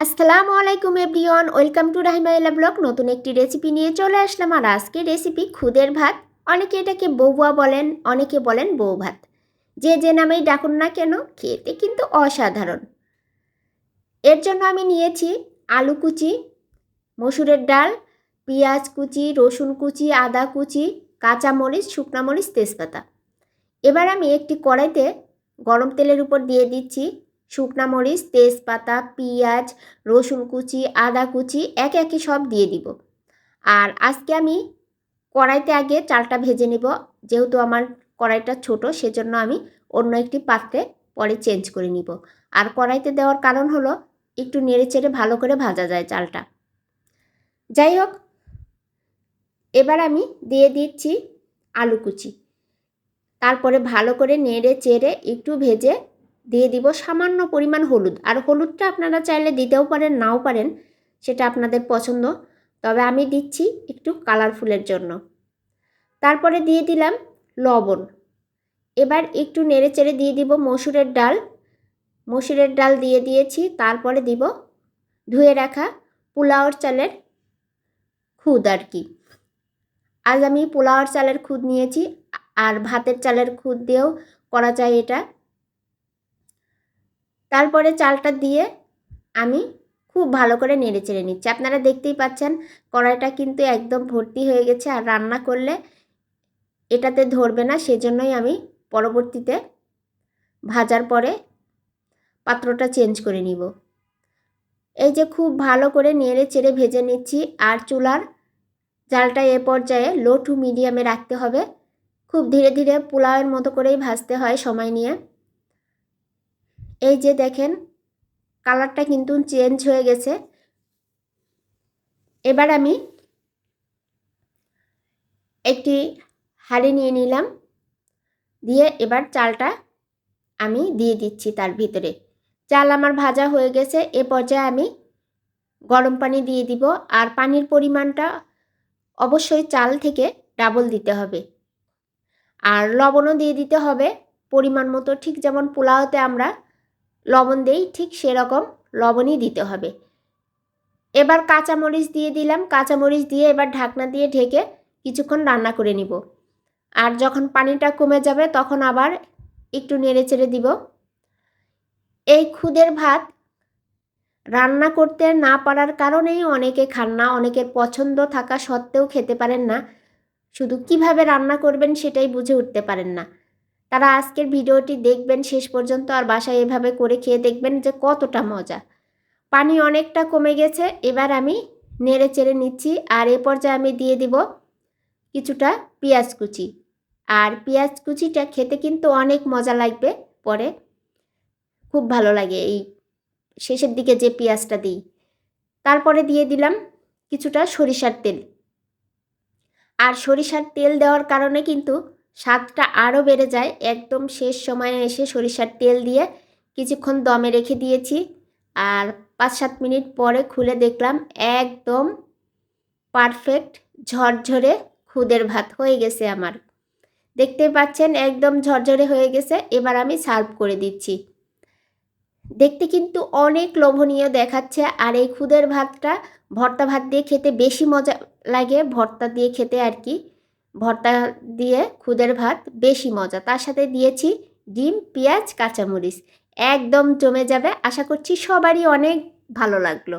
আসসালামু আলাইকুম everyone, welcome to রাহিমাইলা ব্লগ। নতুন একটি রেসিপি নিয়ে চলে আসলাম আর আজকের রেসিপি খুদের ভাত। অনেকে এটাকে বৌয়া বলেন, অনেকে বলেন বউ ভাত। যে যে নামেই ডাকুন না কেন, খেতে কিন্তু অসাধারণ। এর জন্য আমি নিয়েছি আলু কুচি, মসুরের ডাল, পেঁয়াজ কুচি, রসুন কুচি, আদা কুচি কাঁচামরিচ শুকনা মরিচ, তেজপাতা। এবার আমি একটি কড়াইতে গরম তেলের উপর দিয়ে দিচ্ছি শুকনা মরিচ, তেজপাতা, পেঁয়াজ, রসুন কুচি, আদা কুচি, এক একে সব দিয়ে দিব। আর আজকে আমি কড়াইতে আগে চালটা ভেজে নেব। যেহেতু আমার কড়াইটা ছোট, সেজন্য আমি অন্য একটি পাত্রে পরে চেঞ্জ করে নিব। আর কড়াইতে দেওয়ার কারণ হলো, একটু নেড়ে চেড়ে ভালো করে ভাজা যায় চালটা। যাই হোক, এবার আমি দিয়ে দিচ্ছি আলু কুচি। তারপরে ভালো করে নেড়ে চেড়ে একটু ভেজে দিয়ে দিব সামান্য পরিমাণ হলুদ। আর হলুদটা আপনারা চাইলে দিতেও পারেন, নাও পারেন, সেটা আপনাদের পছন্দ। তবে আমি দিচ্ছি একটু কালারফুলের জন্য। তারপরে দিয়ে দিলাম লবণ। এবার একটু নেড়ে চেড়ে দিয়ে দিব মসুরের ডাল। মসুরের ডাল দিয়ে দিয়েছি, তারপরে দিব ধুয়ে রাখা পোলাওর চালের খুদ আর কি। আজ আমি পোলাওর চালের খুদ নিয়েছি, আর ভাতের চালের খুদ দিয়েও করা যায় এটা। তারপরে চালটা দিয়ে আমি খুব ভালো করে নেড়ে চেড়ে নিচ্ছি। আপনারা দেখতেই পাচ্ছেন কড়াইটা কিন্তু একদম ভর্তি হয়ে গেছে আর রান্না করলে এটাতে ধরবে না, সেজন্যই আমি পরবর্তীতে ভাজার পরে পাত্রটা চেঞ্জ করে নিব। এই যে খুব ভালো করে নেড়ে চেড়ে ভেজে নিচ্ছি আর চুলার জালটা এ পর্যায়ে লো টু মিডিয়ামে রাখতে হবে। খুব ধীরে ধীরে পোলাওয়ের মতো করেই ভাজতে হয় সময় নিয়ে। এই যে দেখেন, কালারটা কিন্তু চেঞ্জ হয়ে গেছে। এবার আমি একটি হাঁড়ি নিয়ে নিলাম, দিয়ে এবার চালটা আমি দিয়ে দিচ্ছি তার ভিতরে। চাল আমার ভাজা হয়ে গেছে, এ পর্যায়ে আমি গরম পানি দিয়ে দিব, আর পানির পরিমাণটা অবশ্যই চাল থেকে ডাবল দিতে হবে। আর লবণও দিয়ে দিতে হবে, পরিমাণ মতো ঠিক যেমন পোলাওতে আমরা লবণ দেই ঠিক সেরকম লবণই দিতে হবে। এবার কাঁচামরিচ দিয়ে দিলাম। কাঁচামরিচ দিয়ে এবার ঢাকনা দিয়ে ঢেকে কিছুক্ষণ রান্না করে নিব। আর যখন পানিটা কমে যাবে তখন আবার একটু নেড়ে চেড়ে দিব। এই খুদের ভাত রান্না করতে না পারার কারণেই অনেকে খান না, অনেকের পছন্দ থাকা সত্ত্বেও খেতে পারেন না। শুধু কীভাবে রান্না করবেন সেটাই বুঝে উঠতে পারেন না। তারা আজকের ভিডিওটি দেখবেন, শেষ পর্যন্ত আর বাসায় এভাবে করে খেয়ে দেখবেন যে কতটা মজা। পানি অনেকটা কমে গেছে, এবার আমি নেড়ে চেড়ে নিচ্ছি আর এ পর্যায়ে আমি দিয়ে দিব কিছুটা পেঁয়াজ কুচি। আর পেঁয়াজ কুচিটা খেতে কিন্তু অনেক মজা লাগবে পরে। খুব ভালো লাগে এই শেষের দিকে যে পেঁয়াজটা দিই। তারপরে দিয়ে দিলাম কিছুটা সরিষার তেল। আর সরিষার তেল দেওয়ার কারণে কিন্তু স্বাদটা আরও বেড়ে যায়। একদম শেষ সময়ে এসে সরিষার তেল দিয়ে কিছুক্ষণ দমে রেখে দিয়েছি। আর পাঁচ সাত মিনিট পরে খুলে দেখলাম একদম পারফেক্ট ঝরঝরে খুদের ভাত হয়ে গেছে আমার। দেখতে পাচ্ছেন একদম ঝরঝরে হয়ে গেছে, এবার আমি সার্ভ করে দিচ্ছি। দেখতে কিন্তু অনেক লোভনীয় দেখাচ্ছে, আর এই খুদের ভাতটা ভর্তা ভাত দিয়ে খেতে বেশি মজা লাগে, ভর্তা দিয়ে খেতে আর কি। ভর্তা দিয়ে খুদের ভাত বেশি মজা। তার সাথে দিয়েছি ডিম, পেঁয়াজ, কাঁচামরিচ। একদম জমে যাবে। আশা করছি সবারই অনেক ভালো লাগল।